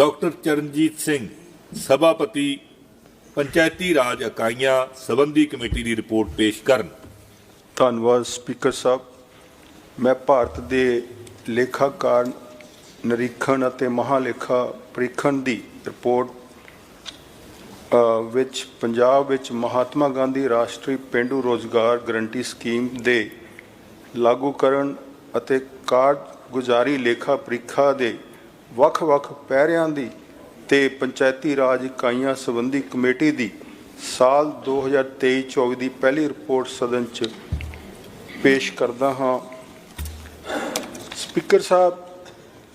Doctor Charanjit Singh, ਸਭਾਪਤੀ, ਪੰਚਾਇਤੀ ਰਾਜ ਇਕਾਈਆਂ ਸਬੰਧੀ ਕਮੇਟੀ ਦੀ ਰਿਪੋਰਟ ਪੇਸ਼ ਕਰਨ। ਧੰਨਵਾਦ ਸਪੀਕਰ ਸਾਹਿਬ। ਮੈਂ ਭਾਰਤ ਦੇ ਲੇਖਾਕਾਰ, ਨਿਰੀਖਣ ਅਤੇ ਮਹਾਲੇਖਾ ਪ੍ਰੀਖਣ ਦੀ ਰਿਪੋਰਟ ਵਿੱਚ, ਪੰਜਾਬ ਵਿੱਚ ਮਹਾਤਮਾ ਗਾਂਧੀ ਰਾਸ਼ਟਰੀ ਪੇਂਡੂ ਰੋਜ਼ਗਾਰ ਗਰੰਟੀ ਸਕੀਮ ਦੇ ਲਾਗੂ ਕਰਨ ਅਤੇ ਕਾਰਗੁਜ਼ਾਰੀ ਲੇਖਾ ਪ੍ਰੀਖਾ ਦੇ ਵੱਖ-ਵੱਖ ਪਹਿਰਿਆਂ ਦੀ ਤੇ ਪੰਚਾਇਤੀ ਰਾਜ ਇਕਾਈਆਂ ਸੰਬੰਧੀ ਕਮੇਟੀ ਦੀ ਸਾਲ 2023-24 ਦੀ ਪਹਿਲੀ ਰਿਪੋਰਟ ਸਦਨ 'ਚ ਪੇਸ਼ ਕਰਦਾ ਹਾਂ। ਸਪੀਕਰ ਸਾਹਿਬ,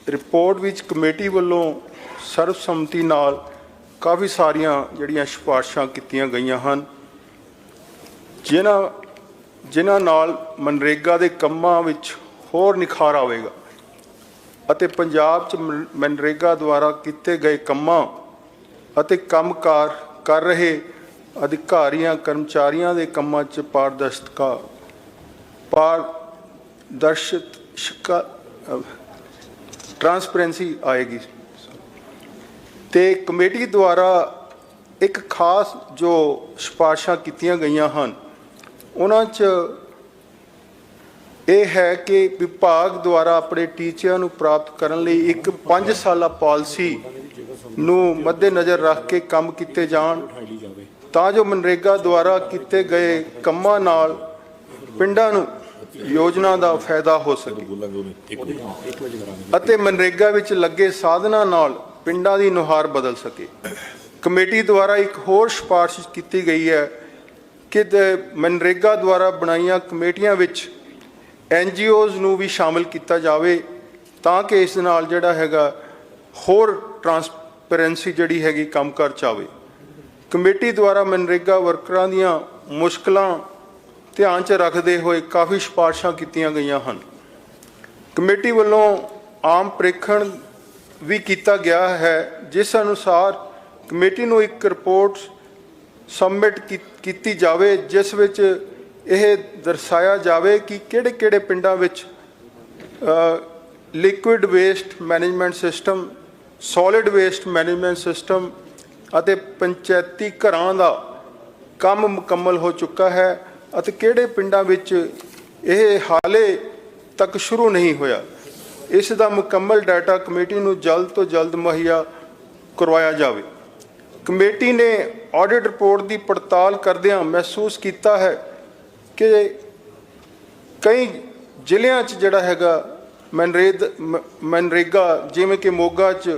ਰਿਪੋਰਟ ਵਿੱਚ ਕਮੇਟੀ ਵੱਲੋਂ ਸਰਬਸੰਮਤੀ ਨਾਲ ਕਾਫੀ ਸਾਰੀਆਂ ਜਿਹੜੀਆਂ ਸਿਫਾਰਸ਼ਾਂ ਕੀਤੀਆਂ ਗਈਆਂ ਹਨ, ਜਿਨ੍ਹਾਂ ਜਿਨ੍ਹਾਂ ਨਾਲ ਮਨਰੇਗਾ ਦੇ ਕੰਮਾਂ ਵਿੱਚ ਹੋਰ ਨਿਖਾਰ ਆਵੇਗਾ। ਅਤੇ ਪੰਜਾਬ 'ਚ ਮਨ- ਮਨਰੇਗਾ ਦੁਆਰਾ ਕੀਤੇ ਗਏ ਕੰਮਾਂ ਅਤੇ ਕੰਮਕਾਰ ਕਰ ਰਹੇ ਅਧਿਕਾਰੀਆਂ, ਕਰਮਚਾਰੀਆਂ ਦੇ ਕੰਮਾਂ 'ਚ ਪਾਰਦਰਸ਼ਤਾ ਪਾਰਦਰਸ਼ਤ ਸ਼ਿਕਾ ਟਰਾਂਸਪੇਰੈਂਸੀ ਆਏਗੀ। ਤੇ ਕਮੇਟੀ ਦੁਆਰਾ ਇੱਕ ਖਾਸ ਜੋ ਸਿਫਾਰਸ਼ਾਂ ਕੀਤੀਆਂ ਗਈਆਂ ਹਨ, ਉਹਨਾਂ 'ਚ ਇਹ ਹੈ ਕਿ ਵਿਭਾਗ ਦੁਆਰਾ ਆਪਣੇ ਟੀਚਿਆਂ ਨੂੰ ਪ੍ਰਾਪਤ ਕਰਨ ਲਈ ਇੱਕ 5 ਸਾਲਾ ਪਾਲਿਸੀ ਨੂੰ ਮੱਦੇਨਜ਼ਰ ਰੱਖ ਕੇ ਕੰਮ ਕੀਤੇ ਜਾਣ। ਤਾਂ ਜੋ ਮਨਰੇਗਾ ਦੁਆਰਾ ਕੀਤੇ ਗਏ ਕੰਮਾਂ ਨਾਲ ਪਿੰਡਾਂ ਨੂੰ ਯੋਜਨਾ ਦਾ ਫਾਇਦਾ ਹੋ ਸਕੇ। ਅਤੇ ਮਨਰੇਗਾ ਵਿੱਚ ਲੱਗੇ ਸਾਧਨਾਂ ਨਾਲ ਪਿੰਡਾਂ ਦੀ ਨੁਹਾਰ ਬਦਲ ਸਕੇ। ਕਮੇਟੀ ਦੁਆਰਾ ਇੱਕ ਹੋਰ ਸਿਫਾਰਿਸ਼ ਕੀਤੀ ਗਈ ਹੈ ਕਿ ਮਨਰੇਗਾ ਦੁਆਰਾ ਬਣਾਈਆਂ ਕਮੇਟੀਆਂ ਵਿੱਚ ਐਨਜੀਓਜ਼ ਨੂੰ ਵੀ ਸ਼ਾਮਲ ਕੀਤਾ ਜਾਵੇ ਤਾਂ ਕਿ ਇਸ ਨਾਲ ਜਿਹੜਾ ਹੈਗਾ ਹੋਰ ਟਰਾਂਸਪੇਰੈਂਸੀ ਜਿਹੜੀ ਹੈਗੀ ਕੰਮ ਕਰ ਚਾਵੇ। ਕਮੇਟੀ ਦੁਆਰਾ ਮਨਰੇਗਾ ਵਰਕਰਾਂ ਦੀਆਂ ਮੁਸ਼ਕਲਾਂ ਧਿਆਨ 'ਚ ਰੱਖਦੇ ਹੋਏ ਕਾਫੀ ਸਿਫਾਰਸ਼ਾਂ ਕੀਤੀਆਂ ਗਈਆਂ ਹਨ। ਕਮੇਟੀ ਵੱਲੋਂ ਆਮ ਪ੍ਰੀਖਣ ਵੀ ਕੀਤਾ ਗਿਆ ਹੈ, ਜਿਸ ਅਨੁਸਾਰ ਕਮੇਟੀ ਨੂੰ ਇੱਕ ਰਿਪੋਰਟ ਸਬਮਿਟ ਕੀਤੀ ਜਾਵੇ, ਜਿਸ ਵਿੱਚ ਇਹ ਦਰਸਾਇਆ ਜਾਵੇ ਕਿ ਕਿਹੜੇ-ਕਿਹੜੇ ਪਿੰਡਾਂ ਵਿੱਚ liquid waste management system solid waste management system ਅਤੇ ਪੰਚਾਇਤੀ ਘਰਾਂ ਦਾ ਕੰਮ ਮੁਕੰਮਲ ਹੋ ਚੁੱਕਾ ਹੈ ਅਤੇ ਕਿਹੜੇ ਪਿੰਡਾਂ ਵਿੱਚ ਇਹ ਹਾਲੇ ਤੱਕ ਸ਼ੁਰੂ ਨਹੀਂ ਹੋਇਆ। ਇਸ ਦਾ ਮੁਕੰਮਲ ਡਾਟਾ ਕਮੇਟੀ ਨੂੰ ਜਲਦ ਤੋਂ ਜਲਦ ਮੁਹੱਈਆ ਕਰਵਾਇਆ ਜਾਵੇ। ਕਮੇਟੀ ਨੇ ਆਡਿਟ ਰਿਪੋਰਟ ਦੀ ਪੜਤਾਲ ਕਰਦਿਆਂ ਮਹਿਸੂਸ ਕੀਤਾ ਹੈ ਕਿ ਕਈ ਜ਼ਿਲ੍ਹਿਆਂ 'ਚ ਜਿਹੜਾ ਹੈਗਾ ਮਨਰੇਦ ਮ- ਮਨਰੇਗਾ, ਜਿਵੇਂ ਕਿ ਮੋਗਾ 'ਚ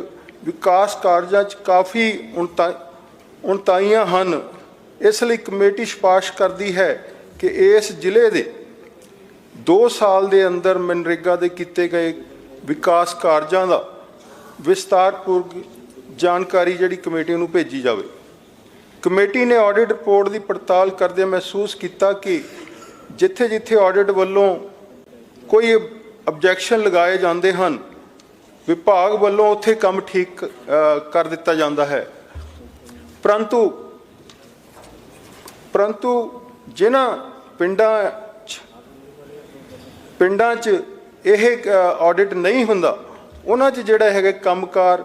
ਵਿਕਾਸ ਕਾਰਜਾਂ 'ਚ ਕਾਫੀ ਉਣਤਾ, ਉਣਤਾਈਆਂ ਹਨ। ਇਸ ਲਈ ਕਮੇਟੀ ਸਿਫਾਰਿਸ਼ ਕਰਦੀ ਹੈ ਕਿ ਇਸ ਜ਼ਿਲ੍ਹੇ ਦੇ 2 ਸਾਲ ਦੇ ਅੰਦਰ ਮਨਰੇਗਾ ਦੇ ਕੀਤੇ ਗਏ ਵਿਕਾਸ ਕਾਰਜਾਂ ਦਾ ਵਿਸਤਾਰਪੂਰਵਕ ਜਾਣਕਾਰੀ ਜਿਹੜੀ ਕਮੇਟੀ ਨੂੰ ਭੇਜੀ ਜਾਵੇ। ਕਮੇਟੀ ਨੇ ਆਡਿਟ ਰਿਪੋਰਟ ਦੀ ਪੜਤਾਲ ਕਰਦੇ ਮਹਿਸੂਸ ਕੀਤਾ ਕਿ ਜਿੱਥੇ-ਜਿੱਥੇ ਆਡਿਟ ਵੱਲੋਂ ਕੋਈ ਆਬਜੈਕਸ਼ਨ ਲਗਾਏ ਜਾਂਦੇ ਹਨ, ਵਿਭਾਗ ਵੱਲੋਂ ਉੱਥੇ ਕੰਮ ਠੀਕ ਕਰ ਦਿੱਤਾ ਜਾਂਦਾ ਹੈ। ਪਰੰਤੂ ਪਰੰਤੂ ਜਿਨ੍ਹਾਂ ਪਿੰਡਾਂ 'ਚ ਪਿੰਡਾਂ 'ਚ ਇਹ ਆਡਿਟ ਨਹੀਂ ਹੁੰਦਾ, ਉਹਨਾਂ 'ਚ ਜਿਹੜਾ ਹੈਗਾ ਕੰਮਕਾਰ,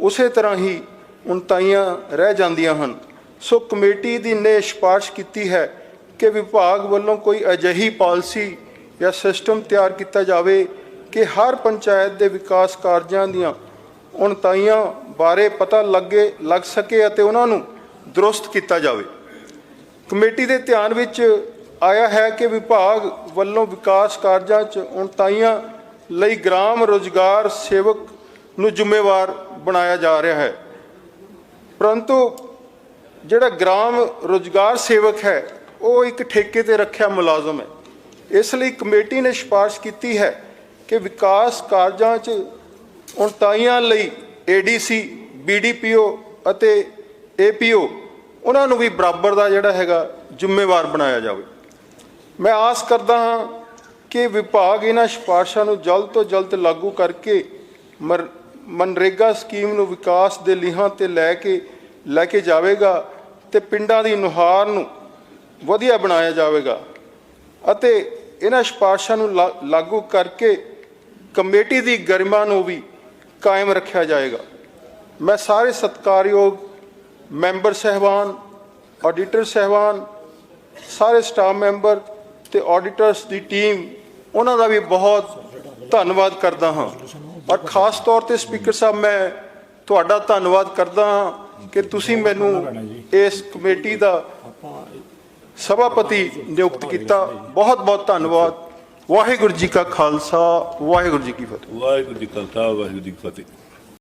ਉਸੇ ਤਰ੍ਹਾਂ ਹੀ ਉਨਤਾਈਆਂ ਰਹਿ ਜਾਂਦੀਆਂ ਹਨ। ਸੋ ਕਮੇਟੀ ਦੀ ਨੇ ਸਿਫਾਰਿਸ਼ ਕੀਤੀ ਹੈ ਕਿ ਵਿਭਾਗ ਵੱਲੋਂ ਕੋਈ ਅਜਿਹੀ ਪਾਲਿਸੀ ਜਾਂ ਸਿਸਟਮ ਤਿਆਰ ਕੀਤਾ ਜਾਵੇ ਕਿ ਹਰ ਪੰਚਾਇਤ ਦੇ ਵਿਕਾਸ ਕਾਰਜਾਂ ਦੀਆਂ ਉਣਤਾਈਆਂ ਬਾਰੇ ਪਤਾ ਲੱਗੇ, ਲੱਗ ਸਕੇ ਅਤੇ ਉਹਨਾਂ ਨੂੰ ਦਰੁਸਤ ਕੀਤਾ ਜਾਵੇ। ਕਮੇਟੀ ਦੇ ਧਿਆਨ ਵਿੱਚ ਆਇਆ ਹੈ ਕਿ ਵਿਭਾਗ ਵੱਲੋਂ ਵਿਕਾਸ ਕਾਰਜਾਂ 'ਚ ਉਣਤਾਈਆਂ ਲਈ ਗ੍ਰਾਮ ਰੋਜ਼ਗਾਰ ਸੇਵਕ ਨੂੰ ਜ਼ਿੰਮੇਵਾਰ ਬਣਾਇਆ ਜਾ ਰਿਹਾ ਹੈ। ਪਰੰਤੂ ਜਿਹੜਾ ਗ੍ਰਾਮ ਰੋਜ਼ਗਾਰ ਸੇਵਕ ਹੈ ਉਹ ਇੱਕ ਠੇਕੇ ਤੇ ਰੱਖਿਆ ਮੁਲਾਜ਼ਮ ਹੈ। ਇਸ ਲਈ ਕਮੇਟੀ ਨੇ ਸਿਫਾਰਿਸ਼ ਕੀਤੀ ਹੈ ਕਿ ਵਿਕਾਸ ਕਾਰਜਾਂ 'ਚ ਉਣਤਾਈਆਂ ਲਈ ਏਡੀਸੀ ਬੀਡੀਪੀਓ ਅਤੇ ਏਪੀਓ ਉਹਨਾਂ ਨੂੰ ਵੀ ਬਰਾਬਰ ਦਾ ਜਿਹੜਾ ਹੈਗਾ ਜ਼ਿੰਮੇਵਾਰ ਬਣਾਇਆ ਜਾਵੇ। ਮੈਂ ਆਸ ਕਰਦਾ ਹਾਂ ਕਿ ਵਿਭਾਗ ਇਹਨਾਂ ਸਿਫਾਰਸ਼ਾਂ ਨੂੰ ਜਲਦ ਤੋਂ ਜਲਦ ਲਾਗੂ ਕਰਕੇ ਮਰ- ਮਨਰੇਗਾ ਸਕੀਮ ਨੂੰ ਵਿਕਾਸ ਦੇ ਲੀਹਾਂ ਤੇ ਲੈ ਕੇ ਲੈ ਕੇ ਜਾਵੇਗਾ ਤੇ ਪਿੰਡਾਂ ਦੀ ਨੁਹਾਰ ਨੂੰ ਵਧੀਆ ਬਣਾਇਆ ਜਾਵੇਗਾ। ਅਤੇ ਇਹਨਾਂ ਸਿਫਾਰਸ਼ਾਂ ਨੂੰ ਲਾ- ਲਾਗੂ ਕਰਕੇ ਕਮੇਟੀ ਦੀ ਗਰਿਮਾ ਨੂੰ ਵੀ ਕਾਇਮ ਰੱਖਿਆ ਜਾਏਗਾ। ਮੈਂ ਸਾਰੇ ਸਤਿਕਾਰਯੋਗ ਮੈਂਬਰ ਸਹਿਬਾਨ, ਆਡੀਟਰ ਸਹਿਬਾਨ, ਸਾਰੇ ਸਟਾਫ ਮੈਂਬਰ ਤੇ ਆਡੀਟਰਸ ਦੀ ਟੀਮ, ਉਹਨਾਂ ਦਾ ਵੀ ਬਹੁਤ ਧੰਨਵਾਦ ਕਰਦਾ ਹਾਂ। ਔਰ ਖਾਸ ਤੌਰ ਤੇ ਸਪੀਕਰ ਸਾਹਿਬ, ਮੈਂ ਤੁਹਾਡਾ ਧੰਨਵਾਦ ਕਰਦਾ ਹਾਂ ਕਿ ਤੁਸੀਂ ਮੈਨੂੰ ਇਸ ਕਮੇਟੀ ਦਾ ਸਭਾਪਤੀ ਨਿਯੁਕਤ ਕੀਤਾ। ਬਹੁਤ ਬਹੁਤ ਧੰਨਵਾਦ। ਵਾਹਿਗੁਰੂ ਜੀ ਕਾ ਖਾਲਸਾ, ਵਾਹਿਗੁਰੂ ਜੀ ਕੀ ਫਤਿਹ। ਵਾਹਿਗੁਰੂ ਜੀ ਕਾ ਖਾਲਸਾ, ਵਾਹਿਗੁਰੂ ਜੀ ਕੀ ਫਤਿਹ।